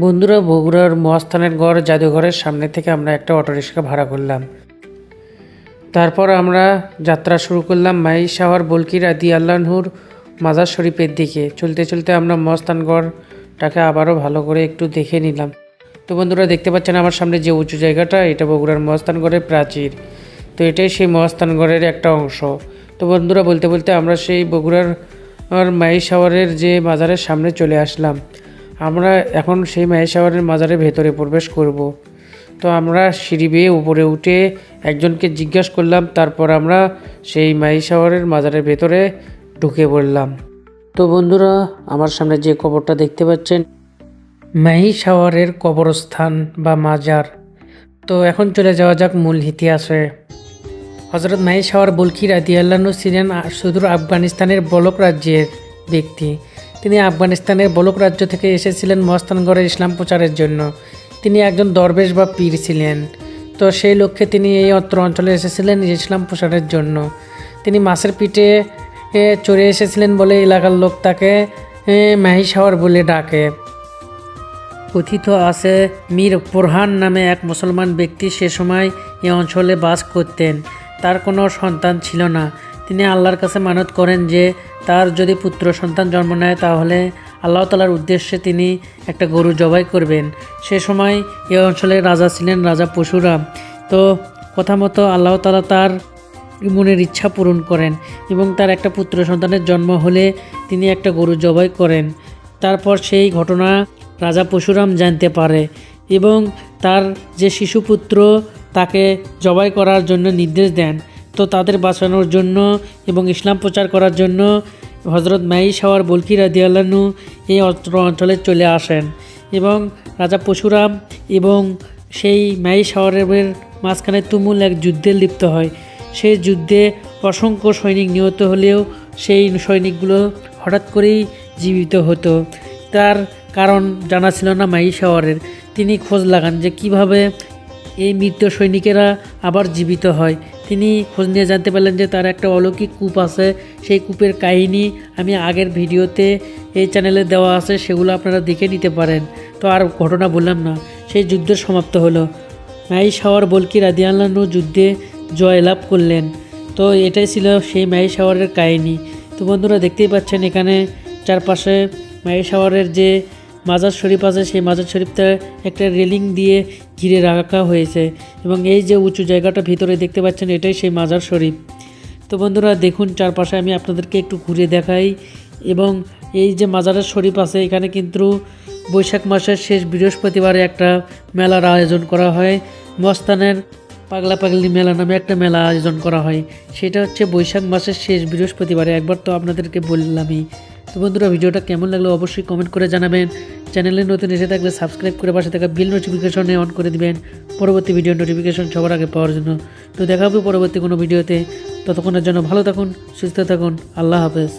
বন্ধুরা, বগুড়ার মহাস্থানের গড় জাদুঘরের সামনে থেকে আমরা একটা অটোরিক্সা ভাড়া করলাম। তারপর আমরা যাত্রা শুরু করলাম মাই শাওয়ার বলকির আদি আল্লাহনুর মাজার শরীফের দিকে। চলতে চলতে আমরা মহাস্থানগড়টাকে আবারও ভালো করে একটু দেখে নিলাম। তো বন্ধুরা, দেখতে পাচ্ছেন আমার সামনে যে উঁচু জায়গাটা, এটা বগুড়ার মহাস্থানগড়ের প্রাচীর। তো এটাই সেই মহাস্থানগড়ের একটা অংশ। তো বন্ধুরা, বলতে বলতে আমরা সেই বগুড়ার মাই শাওয়ারের যে মাজারের সামনে চলে আসলাম। আমরা এখন সেই মাই শাওয়ারের মাজারের ভেতরে প্রবেশ করব। তো আমরা সিঁড়ি বেয়ে উপরে উঠে একজনকে জিজ্ঞাসা করলাম, তারপর আমরা সেই মাই শাওয়ারের মাজারের ভেতরে ঢুকে পড়লাম। তো বন্ধুরা, আমার সামনে যে কবরটা দেখতে পাচ্ছেন মাহি শাওয়ারের কবরস্থান বা মাজার। তো এখন চলে যাওয়া যাক মূল ইতিহাসে। হজরত মাহি শাওয়ার বলকি রাদি আল্লাহনু ছিলেন সুদূর আফগানিস্তানের বলক রাজ্যের ব্যক্তি। তিনি আফগানিস্তানের বলক রাজ্য থেকে এসেছিলেন মস্তানগড়ের ইসলাম প্রচারের জন্য। তিনি একজন দরবেশ বা পীর ছিলেন। তো সেই লক্ষ্যে তিনি এই অত্র অঞ্চলে এসেছিলেন ইসলাম প্রচারের জন্য। তিনি মাছের পিঠে চড়ে এসেছিলেন বলে এলাকার লোক তাকে মাহি শাওয়ার বলে ডাকে। কথিত আছে, মীর প্রহান নামে এক মুসলমান ব্যক্তি সে সময় এ অঞ্চলে বাস করতেন। তার কোনো সন্তান ছিল না। তিনি আল্লাহর কাছে মানত করেন যে তার যদি পুত্র সন্তান জন্ম নেয়, তাহলে আল্লাহ তালার উদ্দেশ্যে তিনি একটা গরু জবাই করবেন। সে সময় এ অঞ্চলের রাজা ছিলেন রাজা পশুরাম। তো কথা মতো আল্লাহ তালা তার মনের ইচ্ছা পূরণ করেন এবং তার একটা পুত্র সন্তানের জন্ম হলে তিনি একটা গরু জবাই করেন। তারপর সেই ঘটনা রাজা পশুরাম জানতে পারে এবং তার যে শিশুপুত্র, তাকে জবাই করার জন্য নির্দেশ দেন। তো তাদের বাঁচানোর জন্য এবং ইসলাম প্রচার করার জন্য হজরত মাই শাওয়ার বলকি রাদিয়াল্লানু এই অঞ্চলে চলে আসেন এবং রাজা পশুরাম এবং সেই মাই শাওয়ারের মাঝখানে তুমুল এক যুদ্ধে লিপ্ত হয়। সেই যুদ্ধে অসংখ্য সৈনিক নিহত হলেও সেই সৈনিকগুলো হঠাৎ করেই জীবিত হতো। তার কারণ জানা ছিল না মাই শাওয়ারের তিনি খোঁজ লাগান যে কীভাবে এই মৃত সৈনিকেরা আবার জীবিত হয়। তিনি খোঁজ নিয়ে জানতে পারলেন যে তার একটা অলৌকিক কূপ আছে। সেই কূপের কাহিনী আমি আগের ভিডিওতে এই চ্যানেলে দেওয়া আছে, সেগুলো আপনারা দেখে নিতে পারেন। তো আর ঘটনা বললাম না, সেই যুদ্ধ সমাপ্ত হলো। মাই শাওয়ার বলকি রাদিয়াল্লাহু যুদ্ধে জয়লাভ করলেন। তো এটাই ছিল সেই মাই শাওয়ারের কাহিনী। তো বন্ধুরা দেখতেই পাচ্ছেন এখানে চারপাশে মাই শাওয়ারের যে মাজার শরীফ আছে, সেই মাজার শরীফটা একটা রেলিং দিয়ে ঘিরে রাখা হয়েছে এবং এই যে উঁচু জায়গাটা ভিতরে দেখতে পাচ্ছেন, এটাই সেই মাজার শরীফ। তো বন্ধুরা, দেখুন চারপাশে আমি আপনাদেরকে একটু ঘুরে দেখাই এবং এই যে মাজারের শরীফ আছে, এখানে কিন্তু বৈশাখ মাসের শেষ বৃহস্পতিবারে একটা মেলার আয়োজন করা হয়। মস্তানের পাগলা পাগলি মেলা নামে একটা মেলা আয়োজন করা হয়। সেটা হচ্ছে বৈশাখ মাসের শেষ বৃহস্পতিবারে। একবার তো আপনাদেরকে বললামই। তো বন্ধুরা, ভিডিওটা কেমন লাগল অবশ্যই কমেন্ট করে জানাবেন। চ্যানেলে নতুন এসে থাকলে সাবস্ক্রাইব করে পাশে থাকা বিল নোটিফিকেশনে অন করে দিবেন। পরবর্তী ভিডিও নোটিফিকেশন সবার আগে পাওয়ার জন্য। তো দেখা হবে পরবর্তী কোনো ভিডিওতে ততক্ষণের জন্য ভালো থাকুন, সুস্থ থাকুন, আল্লাহ হাফেজ।